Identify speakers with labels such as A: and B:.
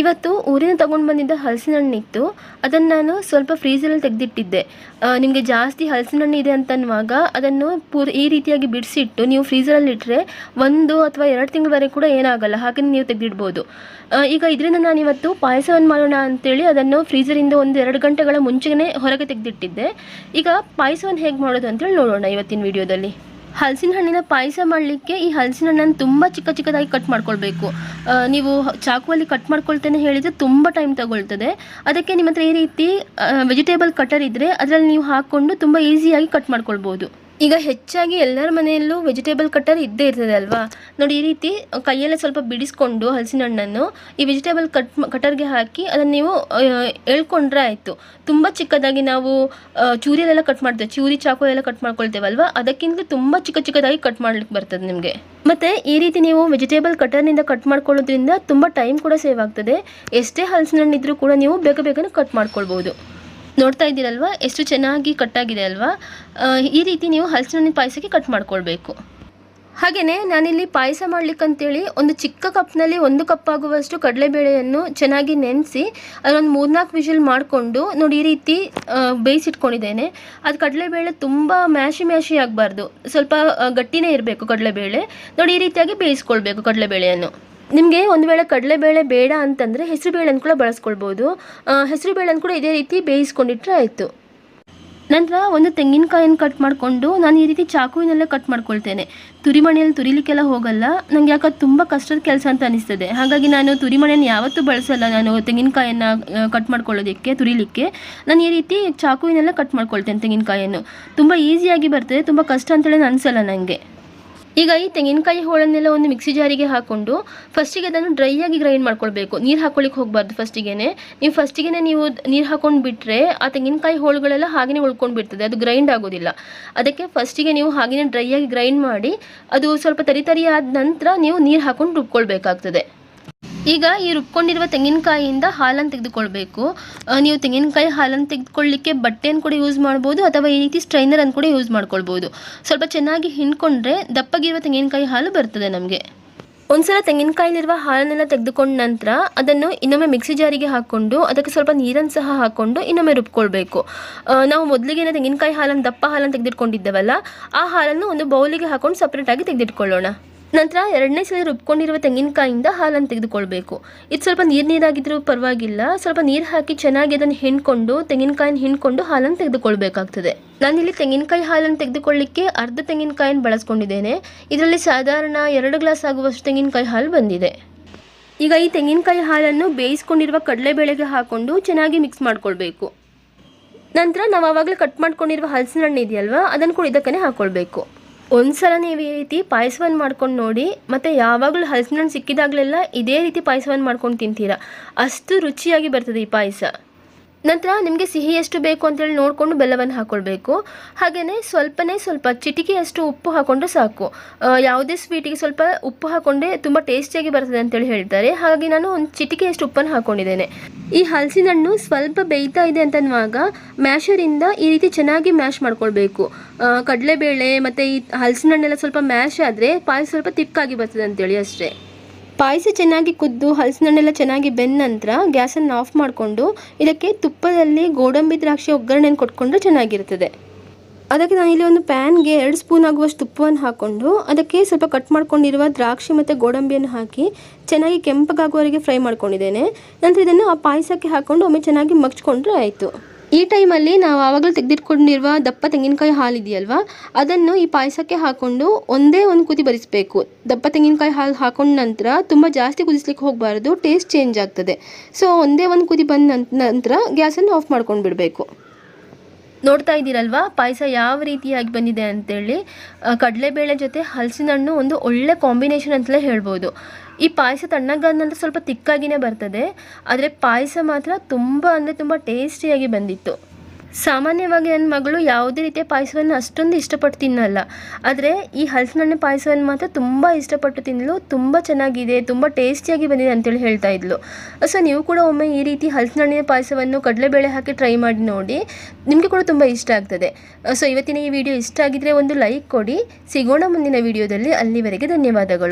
A: ಇವತ್ತು ಊರಿನ ತಗೊಂಡು ಬಂದಿದ್ದ ಹಲಸಿನ ಹಣ್ಣಿತ್ತು ಅದನ್ನು ನಾನು ಸ್ವಲ್ಪ ಫ್ರೀಸಲ್ಲಿ ತೆಗೆದಿಟ್ಟಿದ್ದೆ. ನಿಮಗೆ ಜಾಸ್ತಿ ಹಲಸಿನ ಹಣ್ಣು ಇದೆ ಅಂತನ್ನುವಾಗ ಅದನ್ನು ಪೂರ್, ಈ ರೀತಿಯಾಗಿ ಬಿಡಿಸಿಟ್ಟು ನೀವು ಫ್ರೀಸರಲ್ಲಿ ಇಟ್ಟರೆ ಒಂದು ಅಥವಾ ಎರಡು ತಿಂಗಳವರೆಗೆ ಕೂಡ ಏನಾಗಲ್ಲ ಹಾಗೆ ನೀವು ತೆಗೆದಿಡ್ಬೋದು. ಈಗ ಇದರಿಂದ ನಾನು ಇವತ್ತು ಪಾಯಸವನ್ನು ಮಾಡೋಣ ಅಂತೇಳಿ ಅದನ್ನು ಫ್ರೀಸರಿಂದ ಒಂದು ಎರಡು ಗಂಟೆಗಳ ಮುಂಚೆನೇ ಹೊರಗೆ ತೆಗೆದಿಟ್ಟಿದ್ದೆ. ಈಗ ಪಾಯಸವನ್ನು ಹೇಗೆ ಮಾಡೋದು ಅಂತೇಳಿ ನೋಡೋಣ ಇವತ್ತಿನ ವಿಡಿಯೋದಲ್ಲಿ ಹಲಸಿನ ಹಣ್ಣಿನ ಪಾಯಸ ಮಾಡಲಿಕ್ಕೆ ಈ ಹಲಸಿನ ಹಣ್ಣನ್ನು ತುಂಬ ಚಿಕ್ಕ ಚಿಕ್ಕದಾಗಿ ಕಟ್ ಮಾಡ್ಕೊಳ್ಬೇಕು. ನೀವು ಚಾಕುವಲ್ಲಿ ಕಟ್ ಮಾಡ್ಕೊಳ್ತೇನೆ ಹೇಳಿದರೆ ತುಂಬ ಟೈಮ್ ತಗೊಳ್ತದೆ. ಅದಕ್ಕೆ ನಿಮ್ಮ ಹತ್ರ ಈ ರೀತಿ ವೆಜಿಟೇಬಲ್ ಕಟರ್ ಇದ್ದರೆ ಅದರಲ್ಲಿ ನೀವು ಹಾಕ್ಕೊಂಡು ತುಂಬ ಈಸಿಯಾಗಿ ಕಟ್ ಮಾಡ್ಕೊಳ್ಬೋದು. ಈಗ ಹೆಚ್ಚಾಗಿ ಎಲ್ಲರ ಮನೆಯಲ್ಲೂ ವೆಜಿಟೇಬಲ್ ಕಟ್ಟರ್ ಇದ್ದೇ ಇರ್ತದೆ ಅಲ್ವಾ? ನೋಡಿ, ಈ ರೀತಿ ಕೈಯಲ್ಲೇ ಸ್ವಲ್ಪ ಬಿಡಿಸ್ಕೊಂಡು ಹಲಸಿನ ಹಣ್ಣನ್ನು ಈ ವೆಜಿಟೇಬಲ್ ಕಟ್ ಕಟರ್ಗೆ ಹಾಕಿ ಅದನ್ನು ನೀವು ಎಳ್ಕೊಂಡ್ರೆ ಆಯಿತು. ತುಂಬ ಚಿಕ್ಕದಾಗಿ ನಾವು ಚೂರಿಯಲ್ಲೆಲ್ಲ ಕಟ್ ಮಾಡ್ತೇವೆ. ಚೂರಿ, ಚಾಕು ಎಲ್ಲ ಕಟ್ ಮಾಡ್ಕೊಳ್ತೇವಲ್ವಾ ಅದಕ್ಕಿಂತ ತುಂಬ ಚಿಕ್ಕ ಚಿಕ್ಕದಾಗಿ ಕಟ್ ಮಾಡ್ಲಿಕ್ಕೆ ಬರ್ತದೆ ನಿಮಗೆ. ಮತ್ತೆ ಈ ರೀತಿ ನೀವು ವೆಜಿಟೇಬಲ್ ಕಟರ್ನಿಂದ ಕಟ್ ಮಾಡ್ಕೊಳ್ಳೋದ್ರಿಂದ ತುಂಬ ಟೈಮ್ ಕೂಡ ಸೇವ್ ಆಗ್ತದೆ. ಎಷ್ಟೇ ಹಲಸಿನ ಹಣ್ಣಿದ್ರೂ ಕೂಡ ನೀವು ಬೇಗ ಬೇಗನೆ ಕಟ್ ಮಾಡ್ಕೊಳ್ಬೋದು ನೋಡ್ತಾ ಇದ್ದೀರಲ್ವಾ? ಎಷ್ಟು ಚೆನ್ನಾಗಿ ಕಟ್ಟಾಗಿದೆ ಅಲ್ವಾ? ಈ ರೀತಿ ನೀವು ಹಲಸಿನಣ್ಣಿನ ಪಾಯಸಕ್ಕೆ ಕಟ್ ಮಾಡ್ಕೊಳ್ಬೇಕು. ಹಾಗೆಯೇ ನಾನಿಲ್ಲಿ ಪಾಯಸ ಮಾಡ್ಲಿಕ್ಕಂತೇಳಿ ಒಂದು ಚಿಕ್ಕ ಕಪ್ನಲ್ಲಿ ಒಂದು ಕಪ್ ಆಗುವಷ್ಟು ಕಡಲೆಬೇಳೆಯನ್ನು ಚೆನ್ನಾಗಿ ನೆನೆಸಿ ಅದೊಂದು ಮೂರ್ನಾಲ್ಕು ವಿಷಲ್ ಮಾಡಿಕೊಂಡು ನೋಡಿ ಈ ರೀತಿ ಬೇಯಿಸಿಟ್ಕೊಂಡಿದ್ದೇನೆ. ಅದು ಕಡಲೆಬೇಳೆ ತುಂಬ ಮ್ಯಾಶಿ ಮ್ಯಾಶಿ ಆಗಬಾರ್ದು. ಸ್ವಲ್ಪ ಗಟ್ಟಿನೇ ಇರಬೇಕು ಕಡಲೆಬೇಳೆ. ನೋಡಿ ಈ ರೀತಿಯಾಗಿ ಬೇಯಿಸ್ಕೊಳ್ಬೇಕು ಕಡಲೆಬೇಳೆಯನ್ನು. ನಿಮಗೆ ಒಂದು ವೇಳೆ ಕಡಲೆಬೇಳೆ ಬೇಡ ಅಂತಂದರೆ ಹೆಸರುಬೇಳೆನ ಕೂಡ ಬಳಸ್ಕೊಳ್ಬೋದು. ಹೆಸರುಬೇಳೆನ ಕೂಡ ಇದೇ ರೀತಿ ಬೇಯಿಸ್ಕೊಂಡಿಟ್ರೆ ಆಯಿತು. ನಂತರ ಒಂದು ತೆಂಗಿನಕಾಯನ್ನು ಕಟ್ ಮಾಡಿಕೊಂಡು ನಾನು ಈ ರೀತಿ ಚಾಕುವಿನಲ್ಲೇ ಕಟ್ ಮಾಡ್ಕೊಳ್ತೇನೆ. ತುರಿಮಣೆಯಲ್ಲಿ ತುರಿಲಿಕ್ಕೆಲ್ಲ ಹೋಗಲ್ಲ. ನನಗೆ ಯಾಕೆ ತುಂಬ ಕಷ್ಟದ ಕೆಲಸ ಅಂತ ಅನಿಸ್ತದೆ. ಹಾಗಾಗಿ ನಾನು ತುರಿಮಣೆಯನ್ನು ಯಾವತ್ತೂ ಬಳಸಲ್ಲ ನಾನು ತೆಂಗಿನಕಾಯನ್ನು ಕಟ್ ಮಾಡ್ಕೊಳ್ಳೋದಕ್ಕೆ, ತುರಿಲಿಕ್ಕೆ. ನಾನು ಈ ರೀತಿ ಚಾಕುವಿನಲ್ಲೇ ಕಟ್ ಮಾಡ್ಕೊಳ್ತೇನೆ ತೆಂಗಿನಕಾಯನ್ನು ತುಂಬ ಈಸಿಯಾಗಿ ಬರ್ತದೆ. ತುಂಬ ಕಷ್ಟ ಅಂತೇಳಿ ಅನಿಸಲ್ಲ ನನಗೆ ಈಗ ಈ ತೆಂಗಿನಕಾಯಿ ಹೋಳನ್ನೆಲ್ಲ ಒಂದು ಮಿಕ್ಸಿ ಜಾರಿಗೆ ಹಾಕೊಂಡು ಫಸ್ಟಿಗೆ ಅದನ್ನು ಡ್ರೈ ಆಗಿ ಗ್ರೈಂಡ್ ಮಾಡ್ಕೊಳ್ಬೇಕು. ನೀರು ಹಾಕೊಳ್ಳಿಕ್ಕೆ ಹೋಗಬಾರ್ದು ಫಸ್ಟಿಗೆನೆ ನೀವು ಫಸ್ಟಿಗೆನೆ ನೀವು ನೀರು ಹಾಕೊಂಡು ಬಿಟ್ಟರೆ ಆ ತೆಂಗಿನಕಾಯಿ ಹೋಳುಗಳೆಲ್ಲ ಹಾಗೆಯೇ ಉಳ್ಕೊಂಡು ಬಿಡ್ತದೆ. ಅದು ಗ್ರೈಂಡ್ ಆಗೋದಿಲ್ಲ. ಅದಕ್ಕೆ ಫಸ್ಟಿಗೆ ನೀವು ಹಾಗೆಯೇ ಡ್ರೈ ಆಗಿ ಗ್ರೈಂಡ್ ಮಾಡಿ ಅದು ಸ್ವಲ್ಪ ತರಿ ಆದ ನಂತರ ನೀವು ನೀರು ಹಾಕೊಂಡು ರುಬ್ಕೊಳ್ಬೇಕಾಗ್ತದೆ. ಈಗ ಈ ರುಬ್ಕೊಂಡಿರುವ ತೆಂಗಿನಕಾಯಿಯಿಂದ ಹಾಲನ್ನು ತೆಗೆದುಕೊಳ್ಬೇಕು. ನೀವು ತೆಂಗಿನಕಾಯಿ ಹಾಲನ್ನು ತೆಗೆದುಕೊಳ್ಳಿಕ್ಕೆ ಬಟ್ಟೆಯನ್ನು ಕೂಡ ಯೂಸ್ ಮಾಡ್ಬೋದು, ಅಥವಾ ಈ ರೀತಿ ಸ್ಟ್ರೈನರನ್ನು ಕೂಡ ಯೂಸ್ ಮಾಡ್ಕೊಳ್ಬೋದು. ಸ್ವಲ್ಪ ಚೆನ್ನಾಗಿ ಹಿಂಡ್ಕೊಂಡ್ರೆ ದಪ್ಪಗಿರುವ ತೆಂಗಿನಕಾಯಿ ಹಾಲು ಬರ್ತದೆ ನಮಗೆ. ಒಂದ್ಸಲ ತೆಂಗಿನಕಾಯಿಲಿರುವ ಹಾಲನ್ನೆಲ್ಲ ತೆಗೆದುಕೊಂಡ ನಂತರ ಅದನ್ನು ಇನ್ನೊಮ್ಮೆ ಮಿಕ್ಸಿ ಜಾರಿಗೆ ಹಾಕ್ಕೊಂಡು, ಅದಕ್ಕೆ ಸ್ವಲ್ಪ ನೀರನ್ನು ಸಹ ಹಾಕ್ಕೊಂಡು ಇನ್ನೊಮ್ಮೆ ರುಬ್ಕೊಳ್ಬೇಕು. ನಾವು ಮೊದಲಿಗೆ ತೆಂಗಿನಕಾಯಿ ಹಾಲನ್ನು, ದಪ್ಪ ಹಾಲನ್ನು ತೆಗೆದಿಟ್ಕೊಂಡಿದ್ದೇವಲ್ಲ ಆ ಹಾಲನ್ನು ಒಂದು ಬೌಲಿಗೆ ಹಾಕೊಂಡು ಸಪ್ರೇಟಾಗಿ ತೆಗೆದಿಟ್ಕೊಳ್ಳೋಣ ನಂತರ ಎರಡನೇ ಸಲ ರುಬ್ಕೊಂಡಿರುವ ತೆಂಗಿನಕಾಯಿಂದ ಹಾಲನ್ನು ತೆಗೆದುಕೊಳ್ಬೇಕು. ಇದು ಸ್ವಲ್ಪ ನೀರು ನೀರಾಗಿದ್ದರೂ ಪರವಾಗಿಲ್ಲ. ಸ್ವಲ್ಪ ನೀರು ಹಾಕಿ ಚೆನ್ನಾಗಿ ಅದನ್ನು ಹಿಂಡ್ಕೊಂಡು, ತೆಂಗಿನಕಾಯಿನ ಹಿಂಡ್ಕೊಂಡು ಹಾಲನ್ನು ತೆಗೆದುಕೊಳ್ಬೇಕಾಗ್ತದೆ. ನಾನಿಲ್ಲಿ ತೆಂಗಿನಕಾಯಿ ಹಾಲನ್ನು ತೆಗೆದುಕೊಳ್ಳಿಕ್ಕೆ ಅರ್ಧ ತೆಂಗಿನಕಾಯಿನ ಬಳಸ್ಕೊಂಡಿದ್ದೇನೆ. ಇದರಲ್ಲಿ ಸಾಧಾರಣ ಎರಡು ಗ್ಲಾಸ್ ಆಗುವಷ್ಟು ತೆಂಗಿನಕಾಯಿ ಹಾಲು ಬಂದಿದೆ. ಈಗ ಈ ತೆಂಗಿನಕಾಯಿ ಹಾಲನ್ನು ಬೇಯಿಸ್ಕೊಂಡಿರುವ ಕಡಲೆಬೇಳೆಗೆ ಹಾಕ್ಕೊಂಡು ಚೆನ್ನಾಗಿ ಮಿಕ್ಸ್ ಮಾಡ್ಕೊಳ್ಬೇಕು. ನಂತರ ನಾವು ಆವಾಗಲೇ ಕಟ್ ಮಾಡ್ಕೊಂಡಿರುವ ಹಲಸಿನ ಹಣ್ಣು ಇದೆಯಲ್ವ, ಅದನ್ನು ಕೂಡ ಇದಕ್ಕೇ ಹಾಕ್ಕೊಳ್ಬೇಕು ಒಂದ್ಸಲ ನೀವು ಈ ರೀತಿ ಪಾಯಸವನ್ನು ಮಾಡ್ಕೊಂಡು ನೋಡಿ, ಮತ್ತು ಯಾವಾಗಲೂ ಹಲಸಿನ ಹಣ್ಣು ಸಿಕ್ಕಿದಾಗಲೆಲ್ಲ ಇದೇ ರೀತಿ ಪಾಯಸವನ್ನು ಮಾಡ್ಕೊಂಡು ತಿಂತೀರಾ? ಅಷ್ಟು ರುಚಿಯಾಗಿ ಬರ್ತದೆ ಈ ಪಾಯಸ. ನಂತರ ನಿಮಗೆ ಸಿಹಿ ಎಷ್ಟು ಬೇಕು ಅಂತೇಳಿ ನೋಡಿಕೊಂಡು ಬೆಲ್ಲವನ್ನು ಹಾಕ್ಕೊಳ್ಬೇಕು ಹಾಗೆಯೇ ಸ್ವಲ್ಪನೇ ಸ್ವಲ್ಪ ಚಿಟಿಕೆಯಷ್ಟು ಉಪ್ಪು ಹಾಕ್ಕೊಂಡ್ರೆ ಸಾಕು. ಯಾವುದೇ ಸ್ವೀಟಿಗೆ ಸ್ವಲ್ಪ ಉಪ್ಪು ಹಾಕ್ಕೊಂಡೆ ತುಂಬ ಟೇಸ್ಟಿಯಾಗಿ ಬರ್ತದೆ ಅಂತೇಳಿ ಹೇಳ್ತಾರೆ ಹಾಗಾಗಿ ನಾನು ಒಂದು ಚಿಟಿಕೆಯಷ್ಟು ಉಪ್ಪನ್ನು ಹಾಕ್ಕೊಂಡಿದ್ದೇನೆ ಈ ಹಲಸಿನ ಹಣ್ಣು ಸ್ವಲ್ಪ ಬೇಯ್ತಾ ಇದೆ ಅಂತನ್ನುವಾಗ ಮ್ಯಾಶರಿಂದ ಈ ರೀತಿ ಚೆನ್ನಾಗಿ ಮ್ಯಾಶ್ ಮಾಡ್ಕೊಳ್ಬೇಕು. ಕಡಲೆಬೇಳೆ ಮತ್ತು ಈ ಹಲಸಿನ ಹಣ್ಣೆಲ್ಲ ಸ್ವಲ್ಪ ಮ್ಯಾಶ್ ಆದರೆ ಪಾಯಸ ಸ್ವಲ್ಪ ತಿಕ್ಕಾಗಿ ಬರ್ತದೆ ಅಂತೇಳಿ ಅಷ್ಟೇ. ಪಾಯಸ ಚೆನ್ನಾಗಿ ಕುದ್ದು, ಹಲಸಿನಣ್ಣೆಲ್ಲ ಚೆನ್ನಾಗಿ ಬೆಂದ ನಂತರ ಗ್ಯಾಸನ್ನು ಆಫ್ ಮಾಡಿಕೊಂಡು ಇದಕ್ಕೆ ತುಪ್ಪದಲ್ಲಿ ಗೋಡಂಬಿ ದ್ರಾಕ್ಷಿ ಒಗ್ಗರಣೆಯನ್ನು ಕೊಟ್ಕೊಂಡ್ರೆ ಚೆನ್ನಾಗಿರ್ತದೆ. ಅದಕ್ಕೆ ನಾನು ಇಲ್ಲಿ ಒಂದು ಪ್ಯಾನ್ಗೆ ಎರಡು ಸ್ಪೂನ್ ಆಗುವಷ್ಟು ತುಪ್ಪವನ್ನು ಹಾಕ್ಕೊಂಡು ಅದಕ್ಕೆ ಸ್ವಲ್ಪ ಕಟ್ ಮಾಡ್ಕೊಂಡಿರುವ ದ್ರಾಕ್ಷಿ ಮತ್ತು ಗೋಡಂಬಿಯನ್ನು ಹಾಕಿ ಚೆನ್ನಾಗಿ ಕೆಂಪಗಾಗುವವರೆಗೆ ಫ್ರೈ ಮಾಡ್ಕೊಂಡಿದ್ದೇನೆ. ನಂತರ ಇದನ್ನು ಆ ಪಾಯಸಕ್ಕೆ ಹಾಕ್ಕೊಂಡು ಒಮ್ಮೆ ಚೆನ್ನಾಗಿ ಮಗ್ಚ್ಕೊಂಡ್ರೆ ಆಯಿತು. ಈ ಟೈಮಲ್ಲಿ ನಾವು ಆವಾಗಲೂ ತೆಗೆದಿಟ್ಕೊಂಡಿರುವ ದಪ್ಪ ತೆಂಗಿನಕಾಯಿ ಹಾಲು ಇದೆಯಲ್ವಾ? ಅದನ್ನು ಈ ಪಾಯಸಕ್ಕೆ ಹಾಕ್ಕೊಂಡು ಒಂದೇ ಒಂದು ಕುದಿ ಬರಿಸಬೇಕು. ದಪ್ಪ ತೆಂಗಿನಕಾಯಿ ಹಾಲು ಹಾಕೊಂಡ ನಂತರ ತುಂಬ ಜಾಸ್ತಿ ಕುದಿಸ್ಲಿಕ್ಕೆ ಹೋಗಬಾರ್ದು, ಟೇಸ್ಟ್ ಚೇಂಜ್ ಆಗ್ತದೆ. ಸೊ, ಒಂದೇ ಒಂದು ಕುದಿ ಬಂದ ನಂತರ ಗ್ಯಾಸನ್ನು ಆಫ್ ಮಾಡ್ಕೊಂಡು ಬಿಡಬೇಕು ನೋಡ್ತಾ ಇದ್ದೀರಲ್ವಾ, ಪಾಯಸ ಯಾವ ರೀತಿಯಾಗಿ ಬಂದಿದೆ ಅಂತೇಳಿ? ಕಡಲೆಬೇಳೆ ಜೊತೆ ಹಲಸಿನ ಹಣ್ಣು ಒಂದು ಒಳ್ಳೆ ಕಾಂಬಿನೇಷನ್ ಅಂತಲೇ ಹೇಳ್ಬೋದು. ಈ ಪಾಯಸ ತಣ್ಣಗಾದ ನಂತರ ಸ್ವಲ್ಪ ತಿಕ್ಕಾಗಿನೇ ಬರ್ತದೆ, ಆದರೆ ಪಾಯಸ ಮಾತ್ರ ತುಂಬ ಅಂದರೆ ತುಂಬ ಟೇಸ್ಟಿಯಾಗಿ ಬಂದಿತ್ತು. ಸಾಮಾನ್ಯವಾಗಿ ನನ್ನ ಮಗಳು ಯಾವುದೇ ರೀತಿಯ ಪಾಯಸವನ್ನು ಅಷ್ಟೊಂದು ಇಷ್ಟಪಟ್ಟು ತಿನ್ನಲ್ಲ, ಆದರೆ ಈ ಹಲಸಿನಣ್ಣೆ ಪಾಯಸವನ್ನು ಮಾತ್ರ ತುಂಬ ಇಷ್ಟಪಟ್ಟು ತಿನ್ನಲು ತುಂಬ ಚೆನ್ನಾಗಿದೆ, ತುಂಬ ಟೇಸ್ಟಿಯಾಗಿ ಬಂದಿದೆ ಅಂತೇಳಿ ಹೇಳ್ತಾ ಇದ್ಲು. ಸೊ ನೀವು ಕೂಡ ಒಮ್ಮೆ ಈ ರೀತಿ ಹಲಸಿನಣ್ಣಿನ ಪಾಯಸವನ್ನು ಕಡಲೆಬೇಳೆ ಹಾಕಿ ಟ್ರೈ ಮಾಡಿ ನೋಡಿ, ನಿಮಗೆ ಕೂಡ ತುಂಬ ಇಷ್ಟ ಆಗ್ತದೆ. ಸೊ ಇವತ್ತಿನ ಈ ವಿಡಿಯೋ ಇಷ್ಟ ಆಗಿದ್ರೆ ಒಂದು ಲೈಕ್ ಕೊಡಿ, ಸಿಗೋಣ ಮುಂದಿನ ವಿಡಿಯೋದಲ್ಲಿ, ಅಲ್ಲಿವರೆಗೆ ಧನ್ಯವಾದಗಳು.